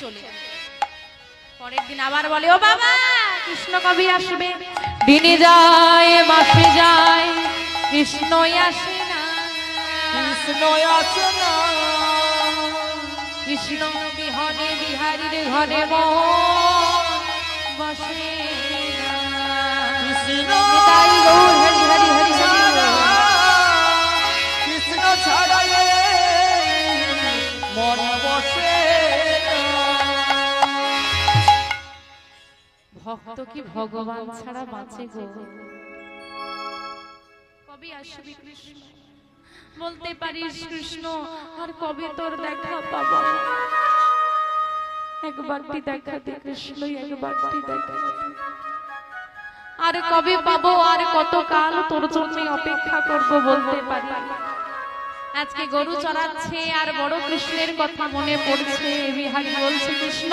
চলে পরের দিন আবার বলে ও বাবা কৃষ্ণ কবি আসবে। দিনে যায় মাসে যায় কৃষ্ণই আসে না। কৃষ্ণ আছে না। কৃষ্ণ বিহনে বিহারীর ঘরে বসে কৃষ্ণ নিতাই গৌর ভক্ত কি ভগবান ছাড়া বাঁচে গো? কবে আসবি কৃষ্ণ? বলতে পারিস কৃষ্ণ আর কবে তোর দেখা পাবো? একবারটি দেখা দে কৃষ্ণই একবারটি দেখা দে। আর কবে পাবো আর কত কাল তোর জন্য অপেক্ষা করব বলতে পারি। আজকে গরু চড়াচ্ছে আর বড় কৃষ্ণের কথা মনে পড়ছে বিহারি বলছে কৃষ্ণ!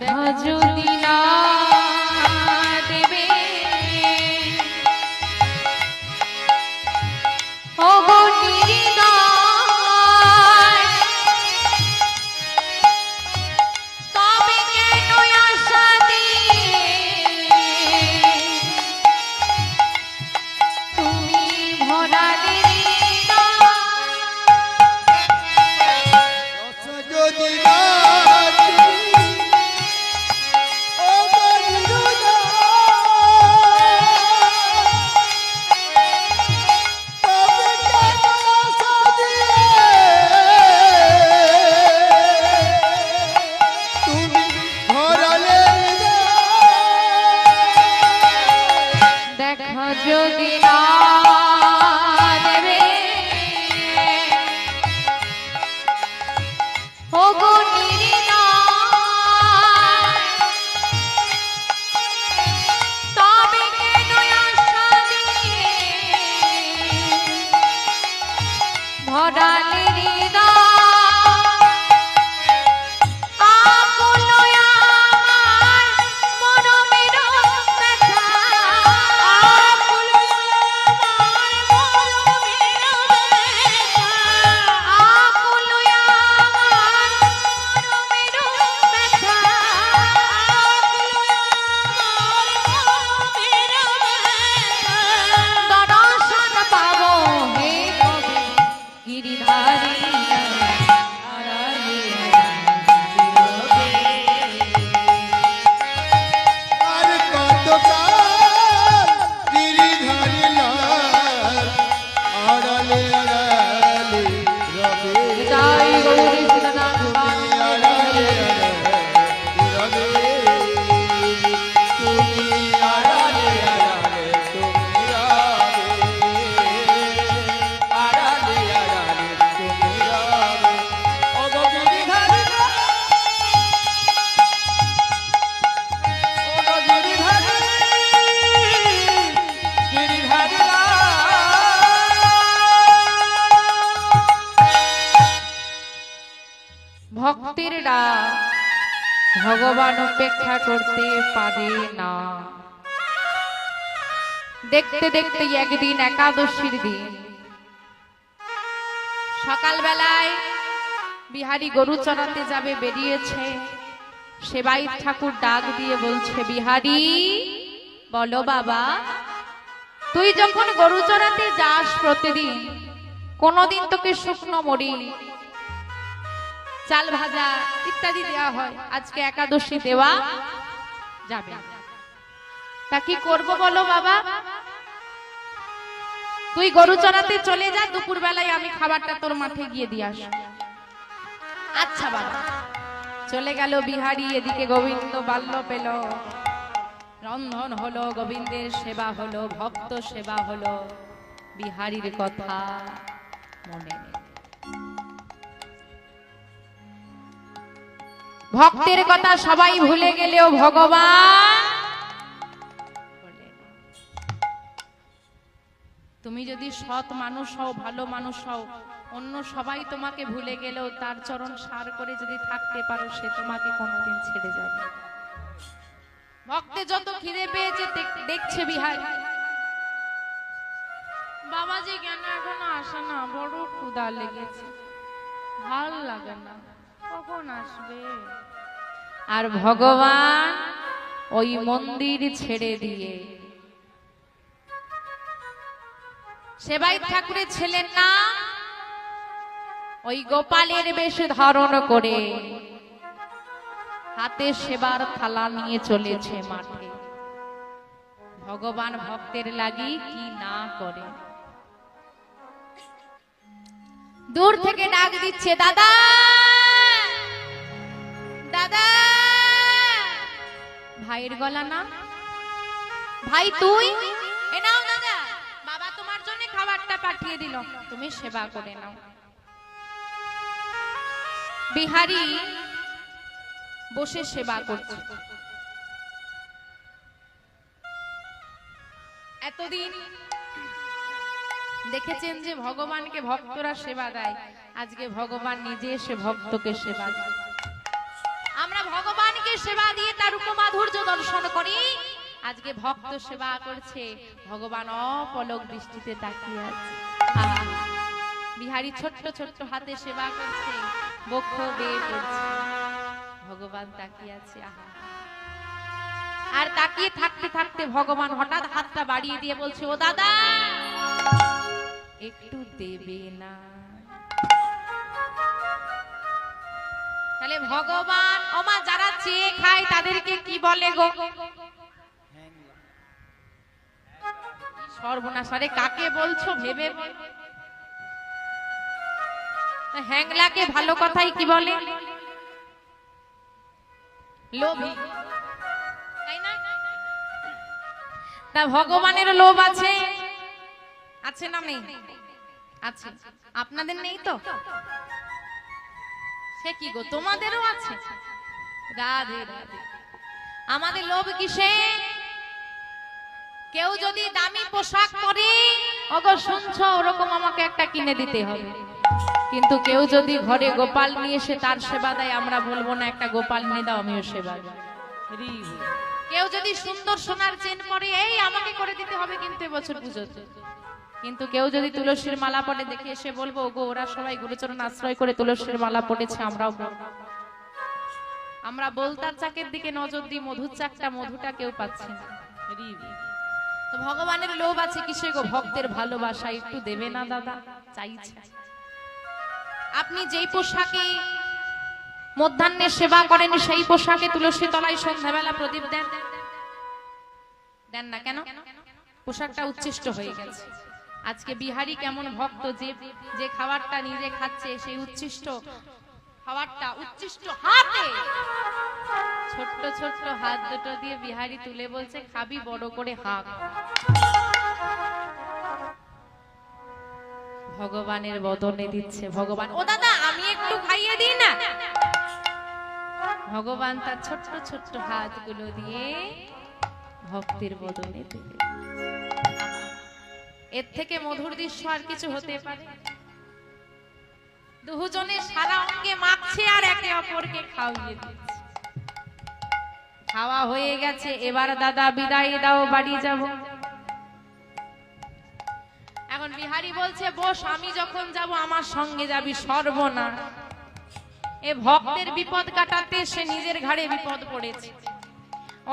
দেখা যদি ভগবান উপেক্ষা করতে পারে না। দেখতে দেখতে একদিন একাদশীর দিন। সকালবেলায় বিহারি গরু চড়াতে যাবে, বেরিয়েছে। সেবাই ঠাকুর ডাক দিয়ে বলছে, বিহারি, বলো বাবা, তুই যখন গরু চড়াতে যাস প্রতিদিন, কোনদিন তোকে শুকনো মরি চাল ভাজা ইত্যাদি দেওয়া হয়। আজকে একাদশী দেওয়া যাবে। তা কি করব বলো বাবা? তুই গরু চড়াতে চলে যা দুপুর বেলায় আমি খাবারটা তোর মাঠে গিয়ে দিয়ে আস আচ্ছা বাবা। চলে গেল বিহারি, এদিকে গোবিন্দ বাল্য পেল। রন্ধন হলো, গোবিন্দের সেবা হলো, ভক্ত সেবা হলো, বিহারীর কথা মনে নেই। ভক্তের কথা সবাই ভুলে গেলেও ভগবান তুমি যদি সৎ মানুষ হও, ভালো মানুষ হও, অন্য সবাই তোমাকে ভুলে গেলেও তার চরণ সার করে যদি থাকতে পারো, সে তোমাকে কোনোদিন ছেড়ে যাবে ভক্তে যত খিদে পেয়েছে দেখছে বিহার। বাবাজি কেন এখনও আসে না, বড় ক্ষুদা লেগেছে। ভালো লাগে না। কখন আসবে? আর ভগবান ওই মন্দির ছেড়ে দিয়ে। সেবাই ঠাকুরের ছেলের নাম ওই গোপালের বেশ ধারণ করে। হাতে সেবার থালা নিয়ে চলেছে মাঠে। ভগবান ভক্তের লাগি কি না করে। দূর থেকে ডাক দিচ্ছে দাদা দাদা! ভাইয়ের গলা না? ভাই তুই? এ নাও দাদা বাবা তোমার জন্য খাবারটা পাঠিয়ে দিল। তুমি সেবা করে নাও। বিহারি বসে সেবা করছে। এতদিন দেখেছেন যে ভগবানকে ভক্তরা সেবা দেয়। আজকে ভগবান নিজে এসে ভক্তকে সেবা দেয়। সেবা দিয়ে তার উপমাধুর্য দর্শন করি। আজকে ভক্ত সেবা করছে। ভগবান অপলক দৃষ্টিতে তাকিয়ে আছে। বিহারি ছোট্ট ছোট্ট হাতে সেবা করছে। বক্ষ বেয়ে পড়ছে। ভগবান তাকিয়ে আছে। আহা। আর তাকিয়ে থাকতে থাকতে ভগবান হঠাৎ হাতটা বাড়িয়ে দিয়ে বলছে, ও দাদা, একটু দেবে না। তাহলে ভগবান ওমা যারা চেয়ে খায় তাদেরকে কি বলে গো? সর্বনাশ আরে কাকে বলছো ভেবে। হ্যাংলাকে ভালো কথাই কি বলে? তা ভগবানের লোভ আছে? আছে না নেই? আছে। আপনাদের নেই তো? সে কি গো? তোমাদেরও আছে? রাধে রাধে। আমাদের লোভ কিসে? কেউ যদি দামি পোশাক পরে ওরকম আমাকে একটা কিনে দিতে হবে। কিন্তু কেউ যদি ঘরে গোপাল নিয়ে এসে তার সেবা দেয়, আমরা বলব না, একটা গোপাল নিয়ে দাও, আমিও সেবা কেউ যদি সুন্দর সোনার চেন পরে, এই, আমাকে করে দিতে হবে কিন্তু এবছর কিন্তু কেউ যদি তুলসীর মালা পরে দেখে এসে বলব গো ওরা সবাই গুরুচরণ আশ্রয় করে তুলসীর মালা পড়েছে, আমরাও আমরা বলতার চাকের দিকে নজর দিই, মধুর চাকটা, মধুটা কেউ পাচ্ছি না। তো ভগবানের লোভ আছে কিসে গো? ভক্তের ভালোবাসা, একটু দেবে না দাদা? চাইছে আপনি যেই পোশাকে মধ্যাহ্নে সেবা করেন, সেই পোশাকে তুলসী তলায় সন্ধ্যাবেলা প্রদীপ দেন। দেন না কেন? পোশাকটা উচ্ছিষ্ট হয়ে গেছে। আজকে বিহারি কেমন ভক্ত যে যে খাবারটা নিজে খাচ্ছে, সেই উচ্ছিষ্ট খাবারটা উচ্ছিষ্ট হাতে। ছোট্ট ছোট্ট হাত দুটো দিয়ে বিহারি তুলে বলছে, খাবি বড় করে হাত। ভগবানের বদনে দিচ্ছে, ভগবান, ও দাদা, আমি একটু খাইয়ে দিই না? ভগবান তার ছোট্ট ছোট্ট হাতগুলো দিয়ে ভক্তির বদনে দিলেন। এর থেকে মধুর দৃশ্য আর কিছু হতে পারে। দুজনে সারা অঙ্গে মাখছে আর একে অপরকে খাওয়িয়ে দিচ্ছে। খাওয়া হয়ে গেছে এবার দাদা বিদায় দাও বাড়ি যাব। এখন বিহারি বলছে বস আমি যখন যাব আমার সঙ্গে যাবি সর্বনা এ ভক্তের বিপদ কাটাতে সে নিজের ঘাড়ে বিপদ পড়েছে।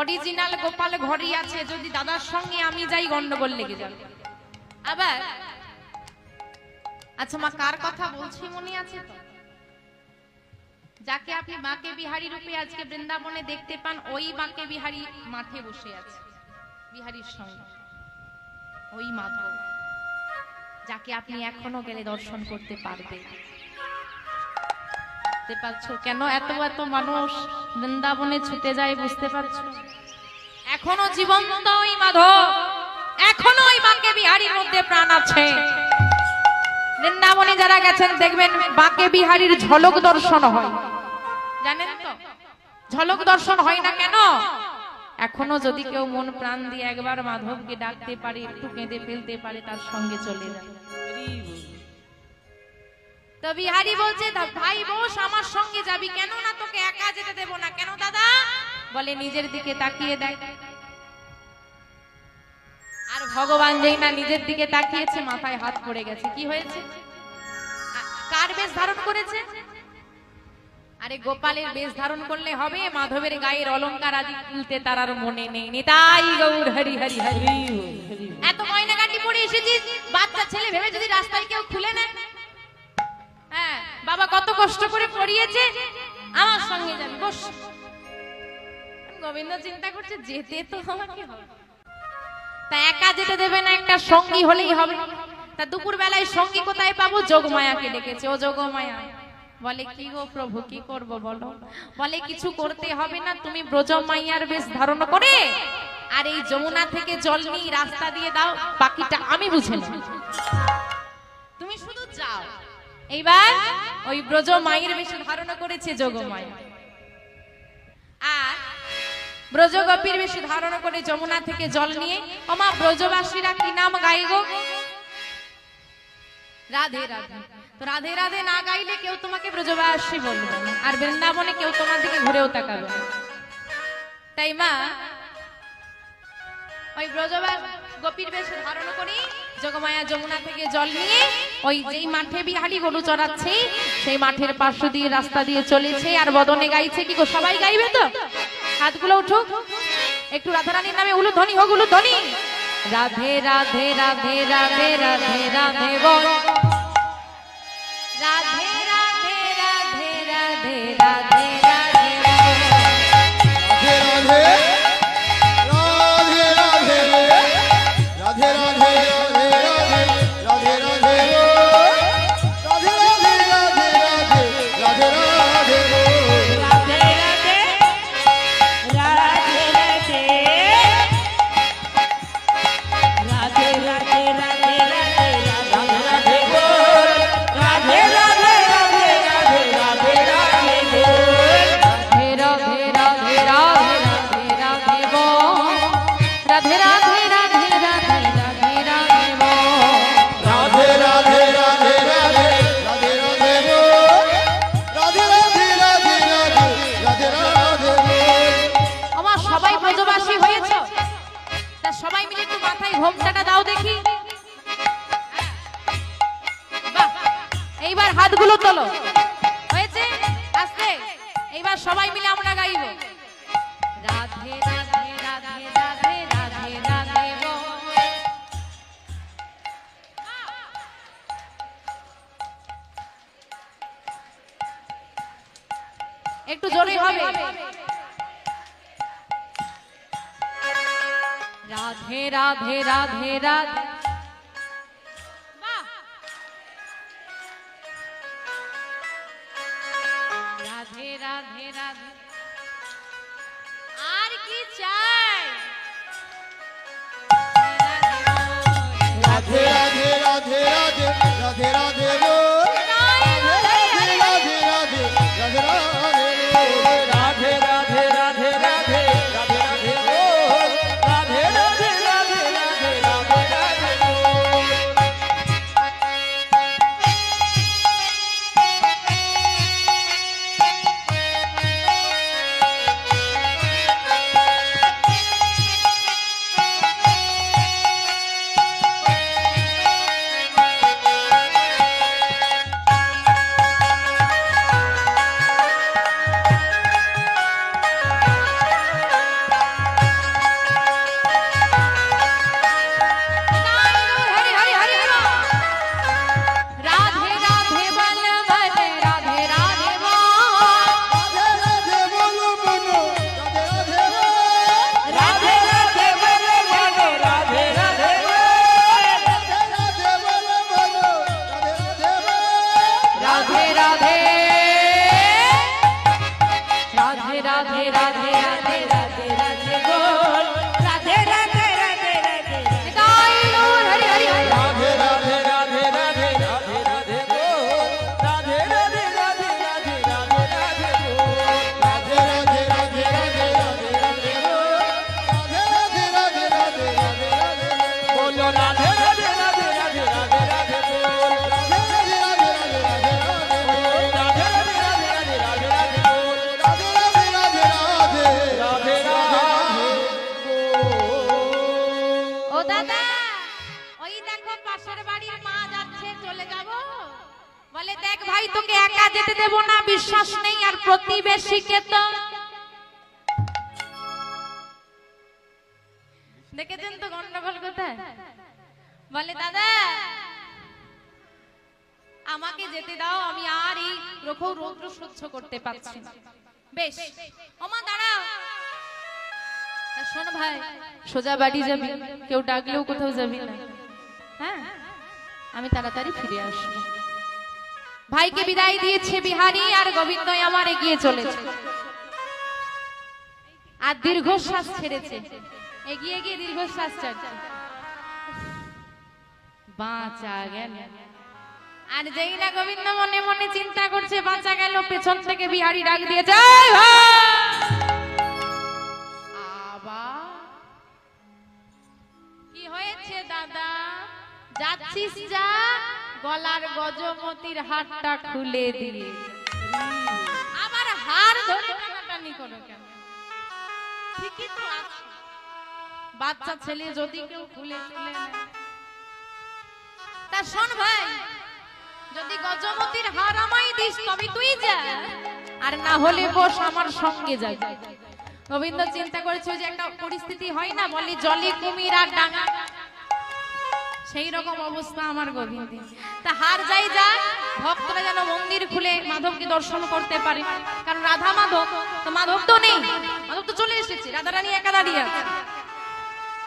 অরিজিনাল গোপাল ঘরই আছে যদি দাদার সঙ্গে আমি যাই গন্ডগোল লেগে যাবে। আবার? আচ্ছা মা, কার কথা বলছি মনে আছে তো? যাকে আপনি মাকে বিহারি রূপে আজকে বৃন্দাবনে দেখতে পান, ওই মাকে বিহারি মাঠে বসে আছে। বিহারির সঙ্গে। ওই মাধব, যাকে আপনি এখনও গেলে দর্শন করতে পারবে। পারছ? কেন এত এত মানুষ বৃন্দাবনে ছুটে যায় বুঝতে পারছ? এখনও জীবন্ত ওই মাধব। এখনও ওই বাঁকে বিহারির মধ্যে প্রাণ আছে। বৃন্দাবনে যারা গেছেন, দেখবেন বাঁকে বিহারির ঝলক দর্শন হয়। জানেন তো? ঝলক দর্শন হয় না কেন? এখনও যদি কেউ মন প্রাণ দিয়ে একবার মাধবকে ডাকতে পারে, একটু কেঁদে ফেলতে পারে, তার সঙ্গে চলে তো বিহারি বলছে ভাই বোস, আমার সঙ্গে যাবি কেন না? তোকে একা যেতে দেবো না। কেন দাদা? বলে, নিজের দিকে তাকিয়ে দেয় আর ভগবান যেই না নিজের দিকে তাকিয়েছে মাথায় হাত পড়ে গেছে। কি হয়েছে? কার বেশ ধারণ করেছে? আরে গোপালের বেশ ধারণ করলে হবে মাধবের গায়ের অলঙ্কার আদি তুলতে তার আর মনে নেই নিতাই গৌর হরি হরি হরি। এত ময়না গাটি পড়ে এসেছি বাচ্চা ছেলে ভেবে যদি রাস্তায় কেউ খুলে নেয়। হ্যাঁ বাবা কত কষ্ট করে পড়িয়েছে আমার সঙ্গে যাবে বস। গোবিন্দ চিন্তা করছে যেতে তো আমাকে হবে। তা একা যেতে দেবে না, একটা সঙ্গী হলেই হবে। তা দুপুর বেলায় সঙ্গী কোথায় পাবো? যোগমায়াকে ডেকেছে। ও যোগমায়া, বলে, কি গো প্রভু, কি করব বলো? বলে, কিছু করতে হবে না, তুমি ব্রজ মাইয়ার বেশ ধারণ করে। আর এই যমুনা থেকে জল নিয়ে রাস্তা দিয়ে দাও, বাকিটা আমি বুঝে তুমি শুধু যাও। এইবার ওই ব্রজ মায়ের বেশি ধারণ করেছে যোগমায়া। আর ব্রজগপীর বেশি ধারণ করে যমুনা থেকে জল নিয়ে। অমা ব্রজবাসীরা কি নাম গাইব রাধে রাধে। তো রাধে রাধে না গাইলে কেউ তোমাকে ব্রজবাসী বলবে আর বৃন্দাবনে কেউ তোমার দিকে ঘুরেও তাকাবে তাই মা, ওই ব্রজবা, গোপীর বেশ ধারণ করে জগমায়া যমুনা থেকে জল নিয়ে ওই যেই মাঠে বিহারি গরু চড়াচ্ছে, সেই মাঠের পাশ দিয়ে রাস্তা দিয়ে চলেছে, আর বদনে গাইছে। কি গো, সবাই গাইবে তো? হাতগুলো উঠুক একটু রাধারানীর নামে উলু ধ্বনি হোক উলু ধনী রাধে রাধে রাধে রাধে রাধে রাধে, বল। রাধে রাধে রাধে। না বেশ। ওমা, দাঁড়াও। শোন ভাই, সোজা বাড়ি যাবি। কেউ ডাকলেও কোথাও যাবি না। হ্যাঁ? আমি তাড়াতাড়ি ফিরে আসব। ভাইকে বিদায় দিয়েছে বিহারি আর গোবিন্দ আমার এগিয়ে চলেছে। আর দীর্ঘশ্বাস ছেড়েছে। এগিয়ে গিয়ে দীর্ঘশ্বাস ছাড়ছে বাঁচা গেল। আর যেই না গোবিন্দ মনে মনে চিন্তা করছে, বাঁচা গেল, পেছন থেকে বিহারি ডাক দিয়েছে কি হয়েছে, দাদা? যাচ্ছিস যা, গলার গজমতির হাতটা খুলে দিয়ে। আবার হার ধরে টানাটানি করো কেন? ঠিকই তো বাচ্চা ছেলে যদি কেউ খুলে খুলে তা শোন ভাই যদি গজমতির হার আমায় দিস, তবে তুই যা। আর না হলে বস আমার সঙ্গে যাবি। গোবিন্দ চিন্তা করেছে যে একটা পরিস্থিতি হয় না, বলি জলে কুমির আর ডাঙা। সেই রকম অবস্থা আমার গোবিন্দ তা হার যাই যা, ভক্তরা যেন মন্দির খুলে মাধবকে দর্শন করতে পারে। কারণ রাধা মাধব, তো মাধব তো নেই। মাধব তো চলে এসেছে, রাধা রানী একা দাঁড়িয়ে আছে।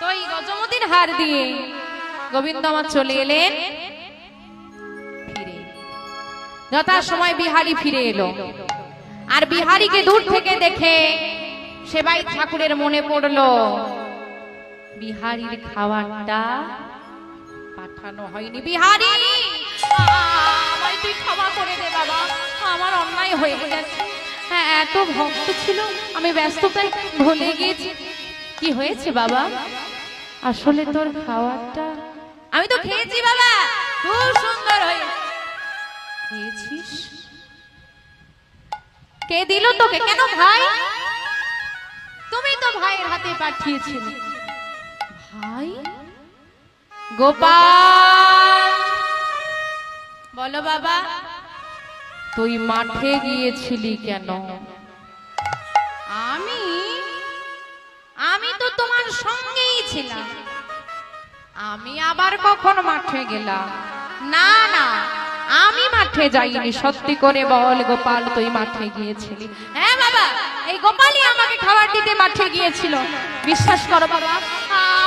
তো এই গজমতির হার দিয়ে গোবিন্দ আমার চলে এলেন। যথা সময় বিহারি ফিরে এলো। আর বিহারিকে দূর থেকে দেখে সেবাই ঠাকুরের মনে পড়ল, বিহারির খাবারটা পাঠানো হয়নি। বিহারি! আমার অন্যায় হয়ে গেছে। হ্যাঁ এত ভক্ত ছিল, আমি ভুলে গিয়েছি। কি হয়েছে বাবা? আসলে তোর আমি তো খেয়েছি বাবা, খুব সুন্দর হয়েছে। কে দিল তোকে কেন ভাই? তুমি তো ভাইয়ের হাতে পাঠিয়েছিলে। ভাই? গোপাল! বলো বাবা তুই মাঠে গিয়েছিলি কেন? আমি? আমি তো তোমার সঙ্গেই ছিলাম। আমি আবার কখন মাঠে গেলাম? না না। আমি মাঠে যাইনি, সত্যি করে বল গোপাল, তুই মাঠে গিয়েছিলি। হ্যাঁ বাবা, এই গোপালই আমাকে খাবার দিতে মাঠে গিয়েছিল। বিশ্বাস করো বাবা,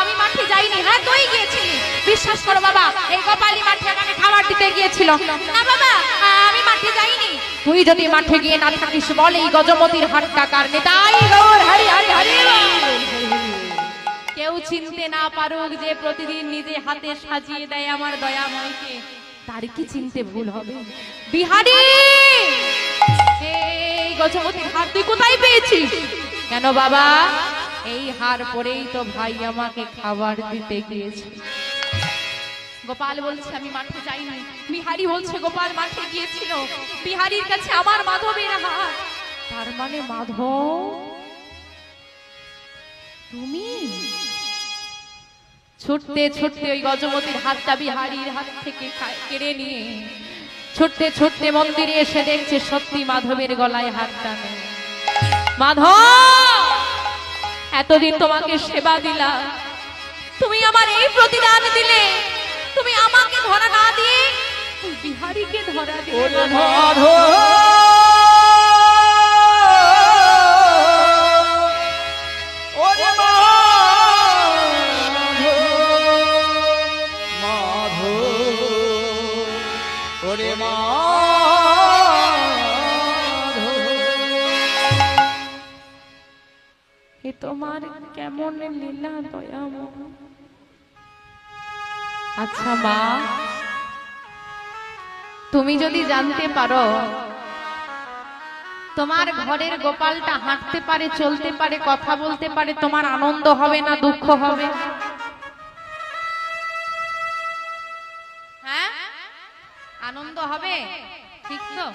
আমি মাঠে যাইনি হ্যাঁ তুই গিয়েছিলি। বিশ্বাস করো বাবা, এই গোপালই মাঠে আমাকে খাবার দিতে গিয়েছিল। না বাবা, আমি মাঠে যাইনি। তুই যদি মাঠে গিয়ে না থাকিস, বল এই গজমতির হাটটা কার নেতাই গৌর, হরি হরি হরি কেউ চিনতে না পারুক যে প্রতিদিন নিজে হাতে সাজিয়ে দেয় আমার দয়াময়কে তার কি চিনতে ভুল হবে? বিহারি! এই গজমতির হার তুই কোথায় পেয়েছিস? কেন বাবা? এই হার পরেই তো ভাই আমাকে খাবার দিতে গিয়েছে। গোপাল বলছে, আমি মাঠে যাইনি। বিহারি বলছে, গোপাল মাঠে গিয়েছিল। বিহারির কাছে আমার মাধবের হার। তার মানে মাধব? তুমি? ছুটতে ছুটতে ওই গজমতির হাতটা বিহারির হাত থেকে কেড়ে নিয়ে ছুটতে ছুটতে মন্দিরে এসে দেখছে সত্যি মাধবের গলায় হাতটা নেই মাধব! এতদিন তোমাকে সেবা দিলাম। তুমি আমার এই প্রতিদান দিলে। তুমি আমাকে ধরা না দিয়ে বিহারীকে ধরা দিলে। আচ্ছা মা। তুমি যদি জানতে পারো, তোমার ঘরের গোপালটা হাঁটতে পারে, চলতে পারে, কথা বলতে পারে, তোমার আনন্দ হবে না, দুঃখ হবে? হ্যাঁ? আনন্দ হবে? ঠিক তো?